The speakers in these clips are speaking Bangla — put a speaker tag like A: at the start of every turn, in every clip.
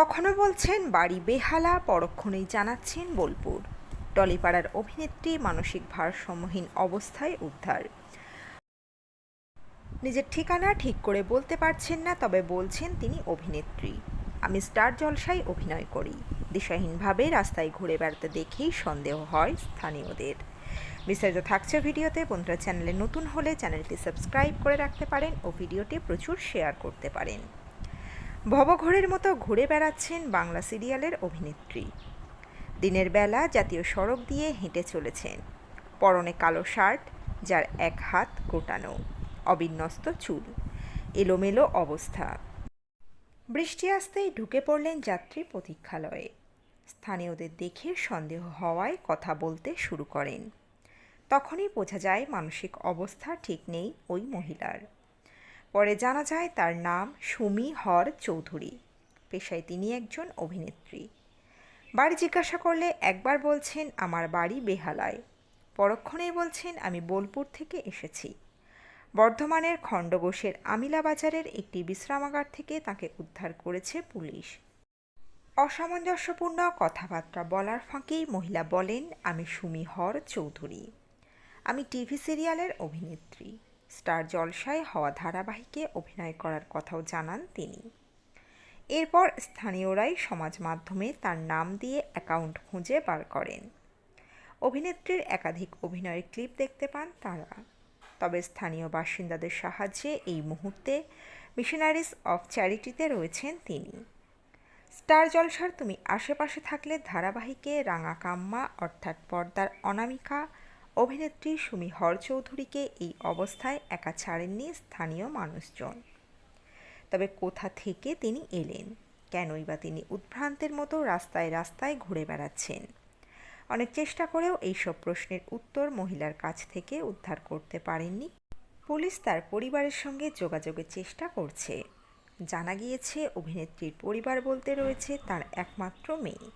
A: কখনো বলছেন, বাড়ি বেহালা, পরক্ষণেই জানাচ্ছেন বোলপুর। টলিপাড়ার অভিনেত্রী, মানসিক ভারসাম্যহীন অবস্থায় উদ্ধার। নিজের ঠিকানা ঠিক করে বলতে পারছেন না, তবে বলছেন তিনি অভিনেত্রী। আমি স্টার জলসায় অভিনয় করি। দিশাহীনভাবে রাস্তায় ঘুরে বেড়াতে দেখেই সন্দেহ হয় স্থানীয়দের। বিস্তারিত থাকছে ভিডিওতে, বন্ধুরা চ্যানেলে নতুন হলে চ্যানেলটি সাবস্ক্রাইব করে রাখতে পারেন ও ভিডিওটি প্রচুর শেয়ার করতে পারেন। ভবঘোরের মতো ঘুরে বেড়াচ্ছেন বাংলা সিরিয়ালের অভিনেত্রী। দিনের বেলা জাতীয় সড়ক দিয়ে হেঁটে চলেছেন। পরনে কালো শার্ট, যার এক হাত গোটানো, অবিন্যস্ত চুল, এলোমেলো অবস্থা। বৃষ্টি আসতেই ঢুকে পড়লেন যাত্রী প্রতীক্ষালয়ে। স্থানীয়দের দেখে সন্দেহ হওয়ায় কথা বলতে শুরু করেন। তখনই বোঝা যায়, মানসিক অবস্থা ঠিক নেই ওই মহিলার। পরে জানা যায় তার নাম সুমি হর চৌধুরী। পেশায় তিনি একজন অভিনেত্রী। বাড়ি জিজ্ঞাসা করলে একবার বলছেন, আমার বাড়ি বেহালায়। পরক্ষণেই বলছেন, আমি বোলপুর থেকে এসেছি। বর্ধমানের খণ্ডঘোষের আমিলা বাজারের একটি বিশ্রামাগার থেকে তাকে উদ্ধার করেছে পুলিশ। অসামঞ্জস্যপূর্ণ কথাবার্তা বলার ফাঁকেই মহিলা বলেন, আমি সুমি হর চৌধুরী। আমি টিভি সিরিয়ালের অভিনেত্রী। স্টার জলসায় হওয়া ধারাবাহিকে অভিনয় করার কথাও জানান তিনি। এরপর স্থানীয়রাই সমাজ মাধ্যমে তার নাম দিয়ে অ্যাকাউন্ট খুঁজে বার করেন। অভিনেত্রীর একাধিক অভিনয়ের ক্লিপ দেখতে পান তারা। তবে স্থানীয় বাসিন্দাদের সাহায্যে এই মুহূর্তে মিশনারিজ অফ চ্যারিটিতে রয়েছেন তিনি। স্টার জলসার তুমি আশেপাশে থাকলে ধারাবাহিকে রাঙা কাম্মা অর্থাৎ পর্দার অনামিকা অভিনেত্রী সুমি হর চৌধুরীকে এই অবস্থায় একা ছাড়েননি স্থানীয় মানুষজন। তবে কোথা থেকে তিনি এলেন? কেনই বা তিনি উদ্ভ্রান্তের মতো রাস্তায় রাস্তায় ঘুরে বেড়াচ্ছেন? অনেক চেষ্টা করেও এইসব প্রশ্নের উত্তর মহিলার কাছ থেকে উদ্ধার করতে পারেননি। পুলিশ তার পরিবারের সঙ্গে যোগাযোগের চেষ্টা করছে। জানা গিয়েছে, অভিনেত্রীর পরিবার বলতে রয়েছে তার একমাত্র মেয়ে।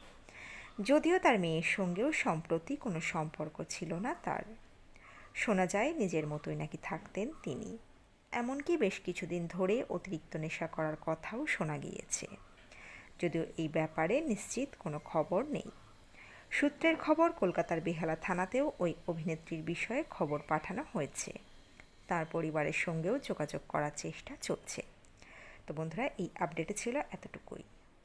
A: যদিও তার মেয়ের সঙ্গেও সম্প্রতি কোনো সম্পর্ক ছিল না তার। শোনা যায়, নিজের মতোই নাকি থাকতেন তিনি। এমনকি বেশ কিছুদিন ধরে অতিরিক্ত নেশা করার কথাও শোনা গিয়েছে। যদিও এই ব্যাপারে নিশ্চিত কোনো খবর নেই। সূত্রের খবর, কলকাতার বেহালা থানাতেও ওই অভিনেত্রীর বিষয়ে খবর পাঠানো হয়েছে। তার পরিবারের সঙ্গেও যোগাযোগ করার চেষ্টা চলছে। তো বন্ধুরা, এই আপডেটে ছিল এতটুকুই।